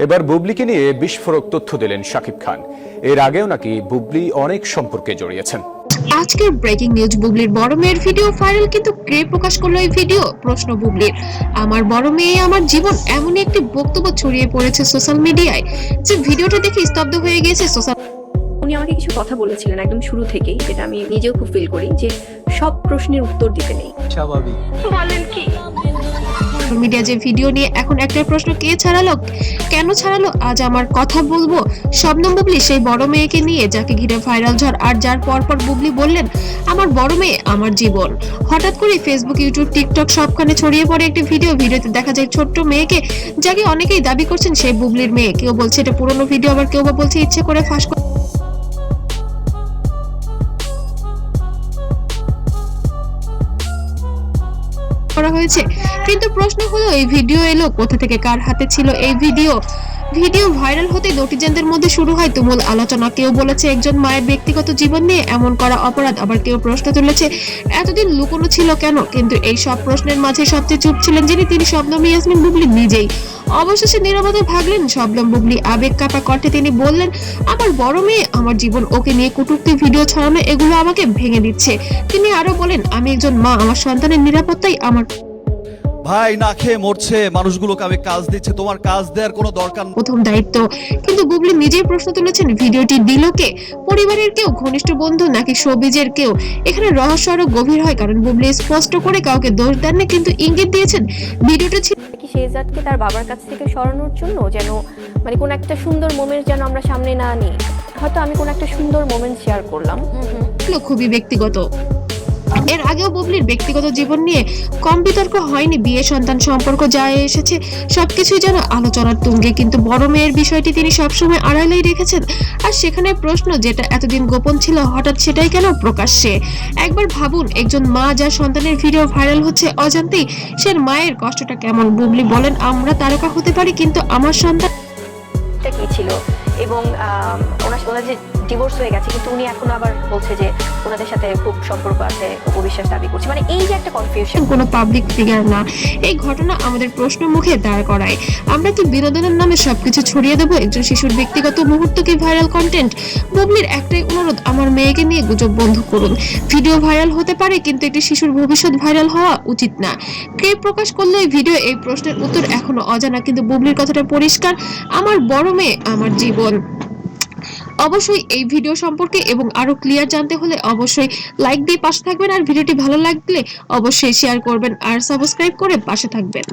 এবার বুবলিকে নিয়ে বিস্ফোরক তথ্য দিলেন শাকিব খান। এর আগেও নাকি বুবলি অনেক সম্পর্কে জড়িয়েছেন। আজকের ব্রেকিং নিউজ বুবলির বড় মেয়ের ভিডিও ভাইরাল কিন্তু কে প্রকাশ করল এই ভিডিও? প্রশ্ন বুবলির। আমার বড় মেয়ে আমার জীবন এমনই একটি বক্তব্য ছড়িয়ে পড়েছে সোশ্যাল মিডিয়ায় যে ভিডিওটা দেখে স্তব্ধ হয়ে গিয়েছে সোশ্যাল উনি আমাকে কিছু কথা বলেছিলেন একদম শুরু থেকেই যেটা আমি নিজেও খুব ফিল করি যে সব প্রশ্নের উত্তর দিতে নেই। স্বাভাবিক। মিডিয়া যে ভিডিও নিয়ে এখন একটা প্রশ্ন, কে ছাড়ালো? কেন ছাড়ালো? আজ আমার কথা বলব। শবনম বুবলি, সেই বড় মেয়েকে নিয়ে, যাকে ঘিরে ভাইরাল ঝড় আর যার পর পর বুবলি বললেন, আমার বড় মেয়ে, আমার জীবন। হঠাৎ করে ফেসবুক ইউটিউব টিকটক সবখানে ছড়িয়ে পড়ে একটি ভিডিও ভিডিওতে দেখা যায় ছোট্ট মেয়েকে, যাকে অনেকেই দাবি করছেন সেই বুবলির মেয়ে। কেউ বলছে এটা পুরনো ভিডিও আবার কেউ বা বলছে ইচ্ছে করে ফাঁস করে করা হয়েছে। কিন্তু প্রশ্ন হলো, এই ভিডিও এলো, কোথা থেকে কার হাতে ছিল এই ভিডিও? ভিডিও ভাইরাল হতে নোটিজেনদের মধ্যে শুরু হয় তুমুল আলোচনা। কেউ বলেছে, একজন মায়ের ব্যক্তিগত জীবন নিয়ে এমন করা অপরাধ, আবার কেউ প্রশ্ন তুলেছে, এতদিন লুকোনো ছিল কেন? কিন্তু এই সব প্রশ্নের মাঝে সবচেয়ে চুপ ছিলেন যিনি, তিনি শবনম ইয়াসমিন বুবলি নিজেই। অবশেষে নিরবতায় ভাগলেন শবনম বুবলি। আবেগ কাপা কণ্ঠে তিনি বললেন, আমার বড় মেয়ে, আমার জীবন ওকে নিয়ে কটুক্তি, ভিডিও ছড়ানো, এগুলো আমাকে ভেঙে দিচ্ছে। তিনি আরও বলেন, আমি একজন মা, আমার সন্তানের নিরাপত্তাই আমার ভাই না খেয়ে মরছে মানুষগুলোকে আমি কাজ দিচ্ছে তোমার কাজ দেওয়ার কোনো দরকার প্রথম দায়িত্ব। কিন্তু বুবলি নিজেই প্রশ্ন তুলেছেন ভিডিওটি দিল কে? পরিবারের কেউ ঘনিষ্ঠ বন্ধু নাকি সবিজের কেউ? এখানে রহস্য আরও গভীর হয় কারণ বুবলি স্পষ্ট করে কাউকে দোষ দেননি কিন্তু ইঙ্গিত দিয়েছেন ভিডিওটা ছিল কি শেহজাদকে তার বাবার কাছ থেকে সরানোর জন্য যেন মানে কোন একটা সুন্দর মোমেন্ট যেন আমরা সামনে না আনি হয়তো আমি কোন একটা সুন্দর মোমেন্ট শেয়ার করলাম। খুবই ব্যক্তিগত। আগেও বুবলির ব্যক্তিগত জীবন নিয়ে কম বিতর্ক হয়নি, বিয়ে, সন্তান সম্পর্ক যা এসেছে, সবকিছুই যেন আলোচনার তুঙ্গে। কিন্তু বড় মেয়ের বিষয়টি তিনি সবসময় আড়ালেই রেখেছেন। আর সেখানে প্রশ্ন, যেটা এতদিন গোপন ছিল, হঠাৎ সেটাই কেন প্রকাশ্যে? একবার ভাবুন, একজন মা যার সন্তানের ভিডিও ভাইরাল হচ্ছে অজান্তেই, সে মায়ের কষ্টটা কেমন? বুবলি বলেন, আমরা তারকা হতে পারি, কিন্তু আমার সন্তান কি ছিল? এবং ওনার ওনার যে ডিভোর্স হয়ে গেছে, কিন্তু উনি এখন আবার বলছে যে ওনাদের সাথে খুব সম্পর্ক আছে উপবিশ্বাস দাবি করছে। মানে এই যে একটা কনফিউশন কোনো পাবলিক ফিগার না। এই ঘটনা আমাদের প্রশ্ন মুখে দাঁড় করায়। আমরা কি বিনোদনের নামে সবকিছু ছড়িয়ে দেবো? একজন শিশুর ব্যক্তিগত মুহূর্ত কি ভাইরাল কন্টেন্ট বুবলির একটাই অনুরোধ, আমার মেয়েকে নিয়ে গুজব বন্ধ করুন। ভিডিও ভাইরাল হতে পারে, কিন্তু একটি শিশুর ভবিষ্যৎ ভাইরাল হওয়া উচিত না। কে প্রকাশ করল এই ভিডিও এই প্রশ্নের উত্তর এখনও অজানা, কিন্তু বুবলির কথাটা পরিষ্কার। আমার বড় মেয়ে, আমার জীবন অবশ্যই এই ভিডিও সম্পর্কে এবং আরও ক্লিয়ার জানতে হলে অবশ্যই লাইক দিয়ে পাশে থাকবেন। আর ভিডিওটি ভালো লাগলে অবশ্যই শেয়ার করবেন। আর সাবস্ক্রাইব করে পাশে থাকবেন।